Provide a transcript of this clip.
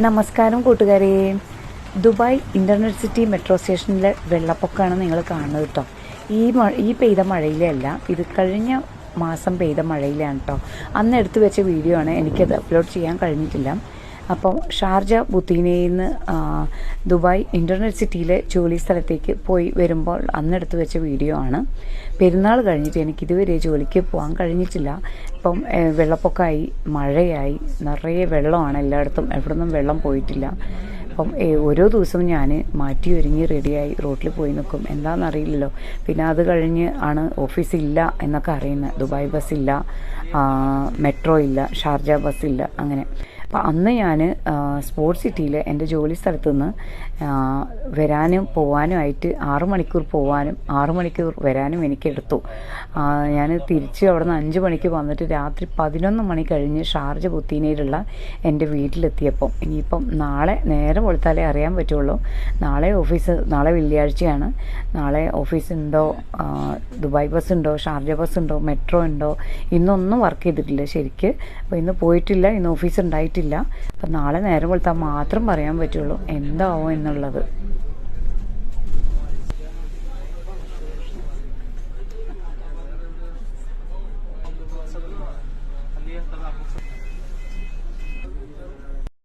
നമസ്കാരം കൂട്ടുകാരെ. Dubai internet city metro സ്റ്റേഷനിലെ വെള്ളപ്പൊക്കമാണ് നിങ്ങൾ കാണുന്നത് കേട്ടോ. ഈ മഴ ഈ പെയ്ത മഴയിലല്ല ഇത് കഴിഞ്ഞ മാസം പെയ്ത മഴയിലാണ് കേട്ടോ. അന്ന് എടുത്തു വെച്ച വീഡിയോ ആണ്. എനിക്കത് അപ്ലോഡ് ചെയ്യാൻ കഴിഞ്ഞിട്ടില്ല. അപ്പം ഷാർജ ബുത്തീനയിൽ നിന്ന് ദുബായ് ഇന്റർനെറ്റ് സിറ്റിയിലെ ജോലി സ്ഥലത്തേക്ക് പോയി വരുമ്പോൾ അന്നെടുത്ത് വെച്ച വീഡിയോ ആണ്. പെരുന്നാൾ കഴിഞ്ഞിട്ട് എനിക്ക് ഇതുവരെ ജോലിക്ക് പോകാൻ കഴിഞ്ഞിട്ടില്ല. ഇപ്പം വെള്ളപ്പൊക്കമായി മഴയായി നിറയെ വെള്ളമാണ് എല്ലായിടത്തും എവിടുന്നും വെള്ളം പോയിട്ടില്ല. അപ്പം ഓരോ ദിവസവും ഞാൻ മാറ്റി ഒരുങ്ങി റെഡിയായി റോട്ടിൽ പോയി നിൽക്കും. എന്താണെന്നറിയില്ലല്ലോ പിന്നെ അത് കഴിഞ്ഞ് ആണ് ഓഫീസില്ല എന്നൊക്കെ അറിയുന്നത്. ദുബായ് ബസ്സില്ല മെട്രോ ഇല്ല ഷാർജ ബസ്സില്ല അങ്ങനെ. അപ്പം അന്ന് ഞാൻ സ്പോർട്സ് സിറ്റിയിൽ എന്റെ ജോലി സ്ഥലത്തു നിന്ന് വരാനും പോവാനുമായിട്ട് ആറു മണിക്കൂർ പോവാനും ആറു മണിക്കൂർ വരാനും എനിക്ക് എടുത്തു. ഞാൻ തിരിച്ച് അവിടെ നിന്ന് അഞ്ച് മണിക്ക് വന്നിട്ട് രാത്രി പതിനൊന്ന് മണി കഴിഞ്ഞ് ഷാർജ ബുത്തീനയിലുള്ള എന്റെ വീട്ടിലെത്തിയപ്പം ഇനിയിപ്പം നാളെ നേരെ കൊടുത്താലേ അറിയാൻ പറ്റുള്ളൂ. നാളെ ഓഫീസ് നാളെ വെള്ളിയാഴ്ചയാണ്. നാളെ ഓഫീസ് ഉണ്ടോ ദുബായ് ബസ് ഉണ്ടോ ഷാർജ ബസ് ഉണ്ടോ മെട്രോ ഉണ്ടോ ഇന്നൊന്നും വർക്ക് ചെയ്തിട്ടില്ല ശരിക്ക്. അപ്പോൾ ഇന്ന് പോയിട്ടില്ല ഇന്ന് ഓഫീസ് ഉണ്ടായിട്ടില്ല. അപ്പം നാളെ നേരം വെളുത്താൽ മാത്രം പറയാൻ പറ്റുള്ളൂ എന്താവോ എന്നുള്ളത്.